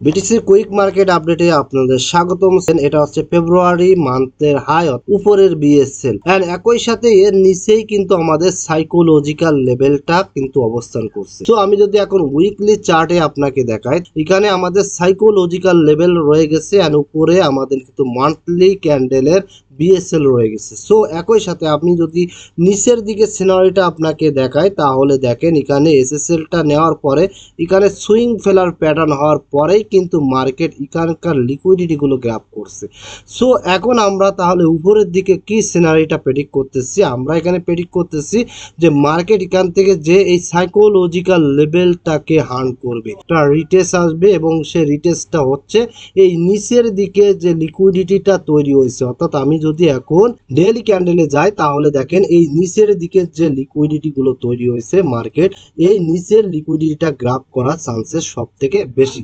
বিটিসির quick market আপডেটে আপনাদের স্বাগতম এটা হচ্ছে ফেব্রুয়ারি মান্থের হায়ত, উপরের বিএসএল এন্ড একই সাথে এর নিচেই কিন্তু আমাদের সাইকোলজিক্যাল লেভেলটা কিন্তু অবস্থান করছে। তো আমি যদি এখন উইকলি চার্টে আপনাকে দেখাই, এখানে আমাদের সাইকোলজিক্যাল লেভেল রয়ে গেছে। এন্ড উপরে আমাদের কিন্তু মান্থলি ক্যান্ডেলের বিএসএল রয়ে গেছে। সো একই সাথে আপনি যদি নিচের দিকে সিনারিটা আপনাকে দেখায়, তাহলে দেখেন এখানে এসএসএলটা নেওয়ার পরে, এখানে সুইং ফেলার প্যাটার্ন হওয়ার পরেই কিন্তু মার্কেট এখানকার লিকুইডিটিগুলো গ্র্যাপ করছে। সো এখন আমরা তাহলে উপরের দিকে কি সিনারিটা প্রেডিক্ট করতেছি? আমরা এখানে প্রেডিক্ট করতেছি যে মার্কেট এখান থেকে যে এই সাইকোলজিক্যাল লেভেলটাকে হার্ন করবে। একটা রিটেস আসবে এবং সেই রিটেসটা হচ্ছে এই নিচের দিকে যে লিকুইডিটিটা তৈরি হয়েছে। অর্থাৎ আমি যদি এখন ডেলি ক্যান্ডেলে যায়, তাহলে দেখেন এই নিচের দিকে যে লিকুইডিটি গুলো তৈরি হয়েছে মার্কেট এই নিচের লিকুইডিটিটা গ্রাফ করার চান্সেস সব থেকে বেশি।